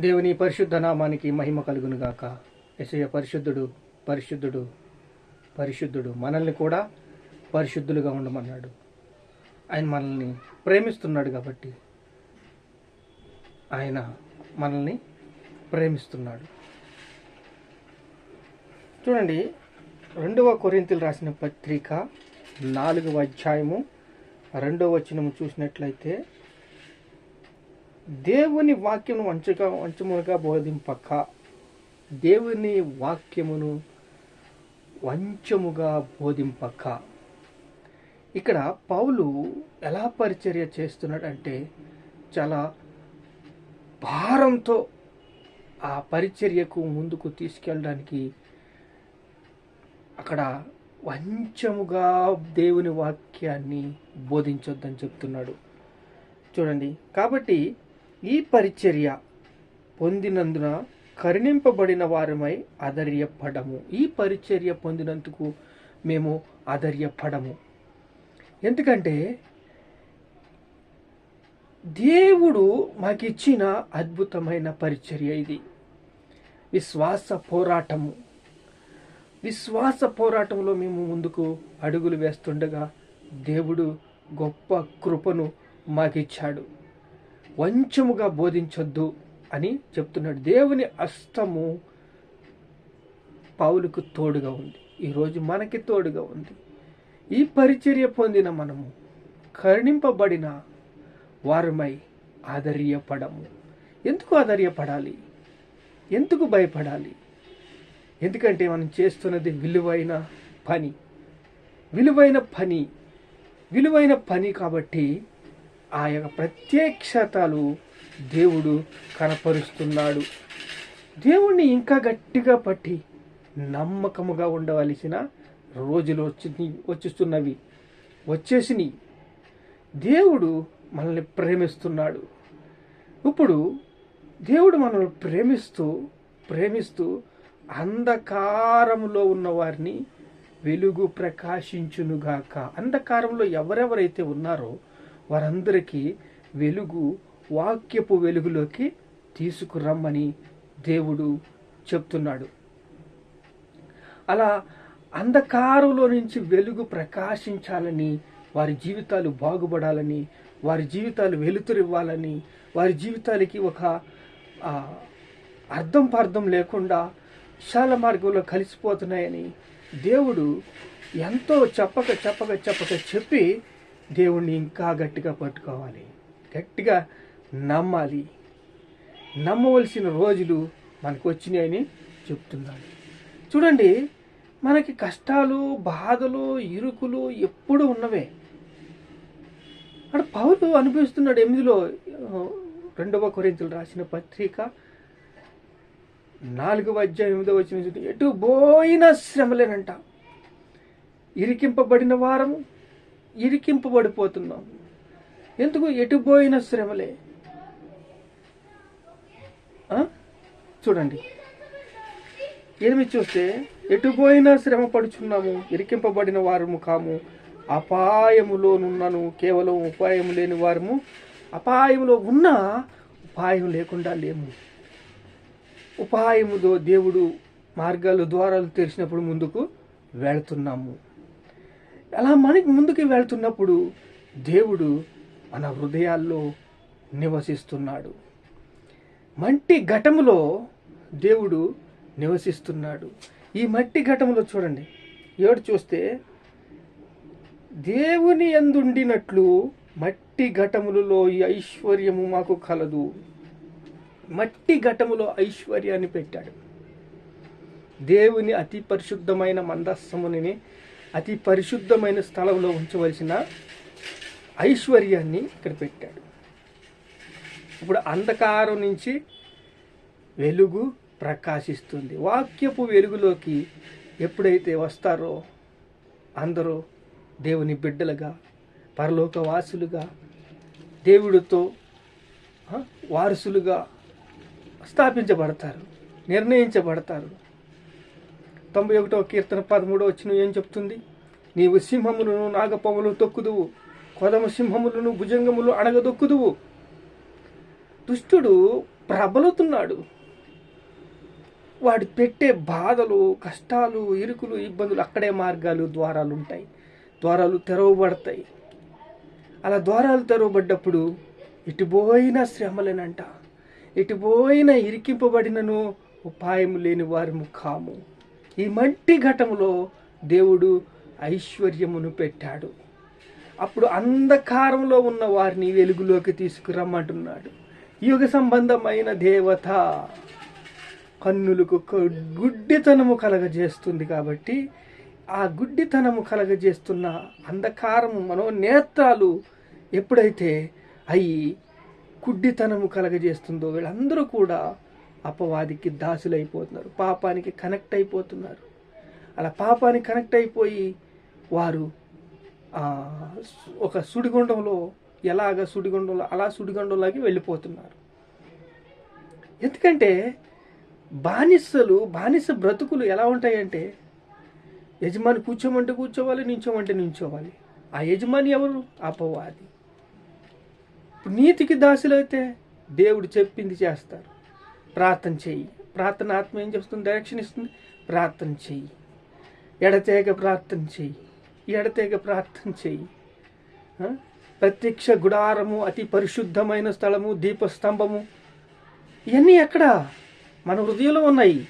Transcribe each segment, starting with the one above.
దేవుని పరిశుద్ధ నామానికి మహిమ కలుగునుగాక. ఎసయ పరిశుద్ధుడు పరిశుద్ధుడు పరిశుద్ధుడు. మనల్ని కూడా పరిశుద్ధులుగా ఉండమన్నాడు. ఆయన మనల్ని ప్రేమిస్తున్నాడు కాబట్టి ఆయన మనల్ని ప్రేమిస్తున్నాడు. చూడండి రెండవ కొరింతలు రాసిన పత్రిక నాలుగవ అధ్యాయము రెండవ వచనము చూసినట్లయితే దేవుని వాక్యమును వంచగా వంచమునగా బోధింపక దేవుని వాక్యమును వంచముగా బోధింపక. ఇక్కడ పౌలు ఎలా పరిచర్య చేస్తున్నాడంటే చాలా భారంతో ఆ పరిచర్యకు ముందుకు తీసుకెళ్ళడానికి అక్కడ వంచముగా దేవుని వాక్యాన్ని బోధించొద్దని చెప్తున్నాడు. చూడండి. కాబట్టి ఈ పరిచర్య పొందినందున కరుణింపబడిన వారమై ఆధర్యపడము ఈ పరిచర్య పొందినందుకు మేము ఆధర్యపడము ఎందుకంటే దేవుడు మాకిచ్చిన అద్భుతమైన పరిచర్య ఇది. విశ్వాస పోరాటము. విశ్వాస పోరాటంలో మేము ముందుకు అడుగులు వేస్తుండగా దేవుడు గొప్ప కృపను మాకిచ్చాడు. వంచముగా బోధించొద్దు అని చెప్తున్నాడు. దేవుని అస్తము పావులకు తోడుగా ఉంది. ఈరోజు మనకి తోడుగా ఉంది. ఈ పరిచర్య పొందిన మనము కరుణింపబడిన వారమై ఆధర్యపడము ఎందుకు ఆధర్యపడాలి ఎందుకు భయపడాలి? ఎందుకంటే మనం చేస్తున్నది విలువైన పని. విలువైన పని. విలువైన పని కాబట్టి ఆ యొక్క ప్రత్యక్షతలు దేవుడు కనపరుస్తున్నాడు. దేవుణ్ణి ఇంకా గట్టిగా పట్టి నమ్మకముగా ఉండవలసిన రోజులు వచ్చి వచ్చిస్తున్నవి. వచ్చేసినాయి దేవుడు మనల్ని ప్రేమిస్తున్నాడు. ఇప్పుడు దేవుడు మనల్ని ప్రేమిస్తూ ప్రేమిస్తూ అంధకారంలో ఉన్న వారిని వెలుగు ప్రకాశించునుగాక. అంధకారంలో ఎవరెవరైతే ఉన్నారో వారందరికీ వెలుగు వాక్యపు వెలుగులోకి తీసుకురమ్మని దేవుడు చెప్తున్నాడు. అలా అంధకారంలో నుంచి వెలుగు ప్రకాశించాలని వారి జీవితాలు బాగుపడాలని వారి జీవితాలు వెలుతురివ్వాలని వారి జీవితాలకి ఒక అర్థం పార్థం లేకుండా విశాల మార్గంలో కలిసిపోతున్నాయని దేవుడు ఎంతో చెప్పక చెప్పక చెప్పక చెప్పి దేవుణ్ణి ఇంకా గట్టిగా పట్టుకోవాలి. గట్టిగా నమ్మాలి. నమ్మవలసిన రోజులు మనకు వచ్చినాయని చెప్తున్నాడు. చూడండి మనకి కష్టాలు బాధలు ఇరుకులు ఎప్పుడు ఉన్నవే. అక్కడ పౌరులు అనిపిస్తున్నాడు ఎనిమిదిలో రెండవ కొరింతలు రాసిన పత్రిక నాలుగవ అధ్యాయం ఎనిమిదవ వచ్చిన ఎటు పోయిన శ్రమలేనంట. ఇరికింపబడిన వారము ఇరికింపబడిపోతున్నాం. ఎందుకు? ఎటుపోయిన శ్రమలే. చూడండి. ఏమి చూస్తే? ఎటుపోయినా శ్రమ పడుచున్నాము ఇరికింపబడిన వారము కాము. అపాయములోనున్నాను కేవలం ఉపాయం లేని వారము. అపాయములో ఉన్నా ఉపాయం లేకుండా లేము. ఉపాయముతో దేవుడు మార్గాలు ద్వారాలు తెరిచినప్పుడు ముందుకు వెళుతున్నాము. అలా మనకి ముందుకు వెళ్తున్నప్పుడు దేవుడు మన హృదయాల్లో నివసిస్తున్నాడు. మట్టి ఘటములో దేవుడు నివసిస్తున్నాడు. ఈ మట్టి ఘటములో చూడండి. ఎవడు చూస్తే దేవుని ఎందుండినట్లు మట్టి ఘటములలో ఈ ఐశ్వర్యము మాకు కలదు. మట్టి ఘటములో ఐశ్వర్యాన్ని పెట్టాడు. దేవుని అతి పరిశుద్ధమైన మందస్సముని అతి పరిశుద్ధమైన స్థలంలో ఉంచవలసిన ఐశ్వర్యాన్ని ఇక్కడ పెట్టాడు. ఇప్పుడు అంధకారం నుంచి వెలుగు ప్రకాశిస్తుంది. వాక్యపు వెలుగులోకి ఎప్పుడైతే వస్తారో అందరూ దేవుని బిడ్డలుగా పరలోక వాసులుగా దేవుడితో వారసులుగా స్థాపించబడతారు నిర్ణయించబడతారు. తొంభై ఒకటో కీర్తన పదమూడో వచ్చిన ఏం చెప్తుంది? నీవు సింహములను నాగపములు తొక్కుదువు. కొదమ సింహములను భుజంగములు అణగదొక్కుదువు. దుష్టుడు ప్రబలుతున్నాడు. వాడు పెట్టే బాధలు కష్టాలు ఇరుకులు ఇబ్బందులు అక్కడే మార్గాలు ద్వారాలు ఉంటాయి. ద్వారాలు తెరవబడతాయి. అలా ద్వారాలు తెరవబడ్డప్పుడు ఎటుపోయిన శ్రమలేనంట. ఎటుపోయిన ఇరికింపబడినను ఉపాయం లేని వారి కాము ఈ మట్టి ఘటములో దేవుడు ఐశ్వర్యమును పెట్టాడు. అప్పుడు అంధకారంలో ఉన్న వారిని వెలుగులోకి తీసుకురమ్మంటున్నాడు. యుగ సంబంధమైన దేవత కన్నులకు గుడ్డితనము కలగజేస్తుంది కాబట్టి ఆ గుడ్డితనము కలగజేస్తున్న అంధకారము మనో నేత్రాలు ఎప్పుడైతే అయి గుడ్డితనము కలగజేస్తుందో వీళ్ళందరూ కూడా అపవాదికి దాసులైపోతున్నారు. పాపానికి కనెక్ట్ అయిపోతున్నారు. అలా పాపానికి కనెక్ట్ అయిపోయి వారు ఒక సుడిగుండంలో ఎలాగ సుడిగుండంలో అలా సుడిగుండంలోకి వెళ్ళిపోతున్నారు. ఎందుకంటే బానిసలు బానిస బ్రతుకులు ఎలా ఉంటాయంటే యజమాని కూర్చోమంటే కూర్చోవాలి నించోమంటే నించోవాలి. ఆ యజమాని ఎవరు? అపవాది. ఇప్పుడు నీతికి దాసులైతే దేవుడు చెప్పింది చేస్తారు. ప్రార్థన చెయ్యి. ప్రార్థన ఆత్మ ఏం చేస్తుంది డైరెక్షన్ ఇస్తుంది. ప్రార్థన చెయ్యి. ఎడతేగ ప్రార్థన చెయ్యి. ఎడతేగ ప్రార్థన చెయ్యి. ప్రత్యక్ష గుడారము అతి పరిశుద్ధమైన స్థలము దీపస్తంభము. ఇవన్నీ ఎక్కడ? మన హృదయంలో ఉన్నాయి.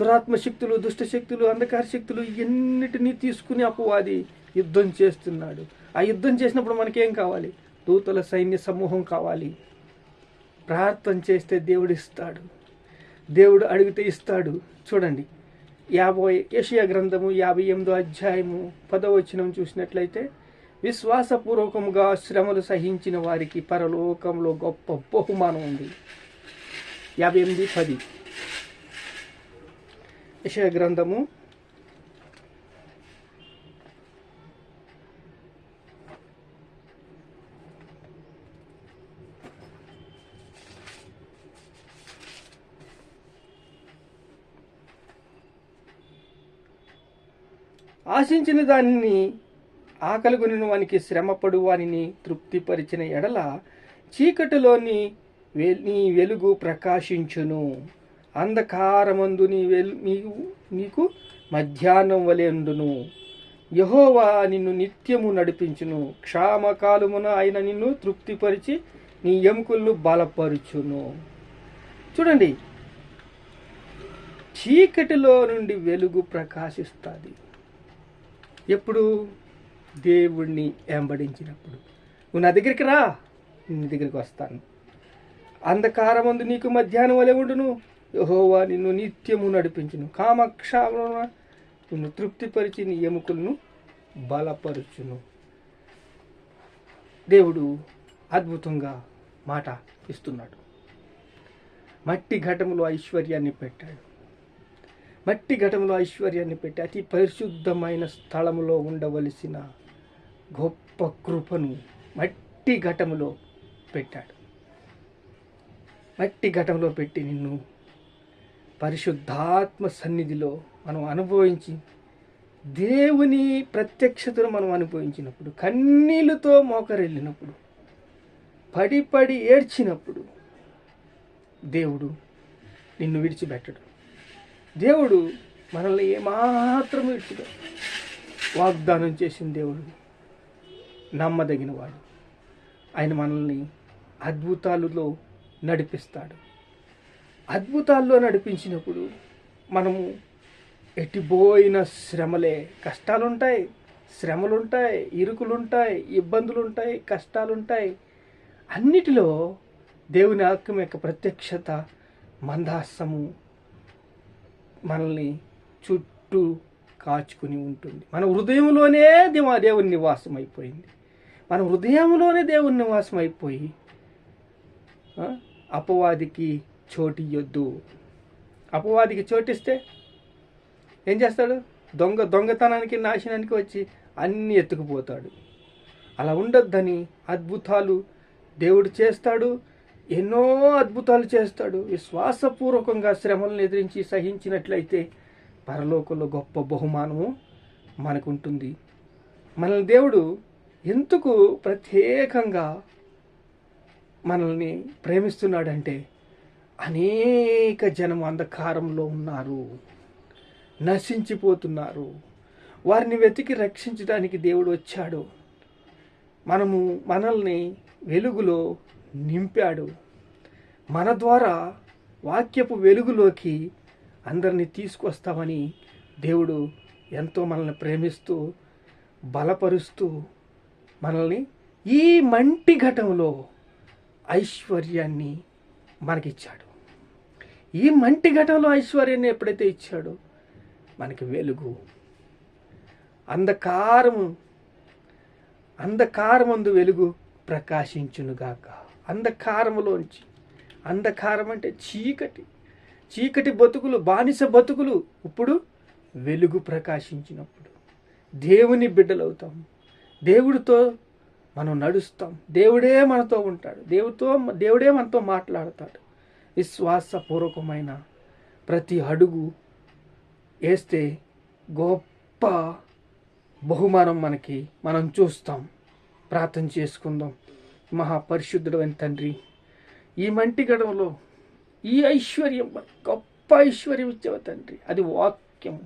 దురాత్మ శక్తులు దుష్ట శక్తులు అంధకార శక్తులు ఎన్నిటినీ తీసుకుని అపవాది యుద్ధం చేస్తున్నాడు. ఆ యుద్ధం చేసినప్పుడు మనకేం కావాలి? దూతల సైన్య సమూహం కావాలి. ప్రార్థన చేస్తే దేవుడు ఇస్తాడు. దేవుడు అడిగితే ఇస్తాడు. చూడండి. యాభై ఏషియా గ్రంథము యాభై ఎనిమిదో అధ్యాయము పదవచనం చూసినట్లయితే విశ్వాసపూర్వకముగా శ్రమలు సహించిన వారికి పరలోకంలో గొప్ప బహుమానం ఉంది. యాభై ఎనిమిది పది. యెషయా గ్రంథము ఆశించిన దానిని ఆకలిగొనిన వానికి శ్రమపడు వానిని తృప్తిపరిచిన ఎడల చీకటిలోని వె- నీ వెలుగు ప్రకాశించును. అంధకారమందు నీ వెలు నీకు నీకు మధ్యాహ్నం వలెండును యహోవా నిన్ను నిత్యము నడిపించును. క్షామకాలమున ఆయన నిన్ను తృప్తిపరిచి నీ ఎముకలను బలపరుచును. చూడండి చీకటిలో నుండి వెలుగు ప్రకాశిస్తుంది. ఎప్పుడు? దేవుణ్ణి వెంబడించినప్పుడు. నువ్వు నా దగ్గరికి రా నీ దగ్గరికి వస్తాను. అంధకారమందు నీకు మధ్యాహ్నం వలె ఉండును. యహోవా నిన్ను నిత్యము నడిపించును. కామక్షామున నిన్ను తృప్తిపరిచి నీ ఎముకలను బలపరుచును. దేవుడు అద్భుతంగా మాట ఇస్తున్నాడు. మట్టి ఘటములో ఐశ్వర్యాన్ని పెట్టాడు. మట్టి ఘటంలో ఐశ్వర్యాన్ని పెట్టి అతి పరిశుద్ధమైన స్థలములో ఉండవలసిన గొప్ప కృపను మట్టి ఘటములో పెట్టాడు. మట్టి ఘటంలో పెట్టి నిన్ను పరిశుద్ధాత్మ సన్నిధిలో మనం అనుభవించి దేవుని ప్రత్యక్షతను మనం అనుభవించినప్పుడు కన్నీళ్ళతో మోకరెళ్ళినప్పుడు పడి పడి ఏడ్చినప్పుడు దేవుడు నిన్ను విడిచిపెట్టడు. దేవుడు మనల్ని ఏమాత్రం విడిచిపెట్టడు వాగ్దానం చేసిన దేవుడు నమ్మదగినవాడు. ఆయన మనల్ని అద్భుతాలలో నడిపిస్తాడు. అద్భుతాల్లో నడిపించినప్పుడు మనము ఎట్టిపోయిన శ్రమలే కష్టాలుంటాయి శ్రమలుంటాయి ఇరుకులుంటాయి ఇబ్బందులుంటాయి కష్టాలుంటాయి. అన్నిటిలో దేవుని ఆక్యం యొక్క ప్రత్యక్షత మందాసము మనల్ని చుట్టూ కాచుకుని ఉంటుంది. మన హృదయంలోనే దేవ దేవుని నివాసం అయిపోయింది. మన హృదయంలోనే దేవుని నివాసం అయిపోయి అపవాదికి అపవాదికి ఇవ్వద్దు అపవాదికి చోటిస్తే ఏం చేస్తాడు? దొంగ దొంగతనానికి నాశనానికి వచ్చి అన్నీ ఎత్తుకుపోతాడు. అలా ఉండొద్దని అద్భుతాలు దేవుడు చేస్తాడు. ఎన్నో అద్భుతాలు చేస్తాడు. విశ్వాసపూర్వకంగా శ్రమలను ఎదిరించి సహించినట్లయితే పరలోకంలో గొప్ప బహుమానము మనకుంటుంది. మనల్ని దేవుడు ఎందుకు ప్రత్యేకంగా మనల్ని ప్రేమిస్తున్నాడంటే అనేక జనం అంధకారంలో ఉన్నారు. నశించిపోతున్నారు. వారిని వెతికి రక్షించడానికి దేవుడు వచ్చాడు. మనము మనల్ని వెలుగులో నింపాడు. మన ద్వారా వాక్యపు వెలుగులోకి అందరినీ తీసుకొస్తామని దేవుడు ఎంతో మనల్ని ప్రేమిస్తూ బలపరుస్తూ మనల్ని ఈ మంటి ఘటంలో ఐశ్వర్యాన్ని మనకిచ్చాడు. ఈ మంటి ఘటంలో ఐశ్వర్యాన్ని ఎప్పుడైతే ఇచ్చాడో మనకి వెలుగు. అంధకారము అంధకారమందు వెలుగు ప్రకాశించునుగాక. అంధకారములోంచి. అంధకారం అంటే చీకటి. చీకటి బతుకులు బానిస బతుకులు ఇప్పుడు వెలుగు ప్రకాశించినప్పుడు. దేవుని బిడ్డలవుతాం. దేవుడితో మనం నడుస్తాం. దేవుడే మనతో ఉంటాడు. దేవుడితో దేవుడే మనతో మాట్లాడతాడు. విశ్వాసపూర్వకమైన ప్రతి అడుగు వేస్తే గొప్ప బహుమానం మనకి. మనం చూస్తాం. ప్రార్థన చేసుకుందాం. మహాపరిశుద్ధుడు అని తండ్రి ఈ మంటి గడంలో ఈ ఐశ్వర్యం గొప్ప ఐశ్వర్యం ఇచ్చావు తండ్రి. అది వాక్యం.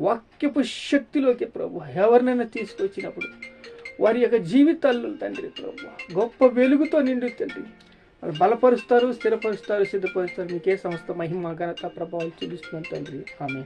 వాక్యపు శక్తిలోకి ప్రభు ఎవరినైనా తీసుకొచ్చినప్పుడు వారి యొక్క జీవితాల్లో తండ్రి ప్రభు గొప్ప వెలుగుతో నిండు తండ్రి. బలపరుస్తారు స్థిరపరుస్తారు సిద్ధపరుస్తారు. మీకే సమస్త మహిమ ఘనత ప్రభావం చూపిస్తున్నాను తండ్రి. ఆమె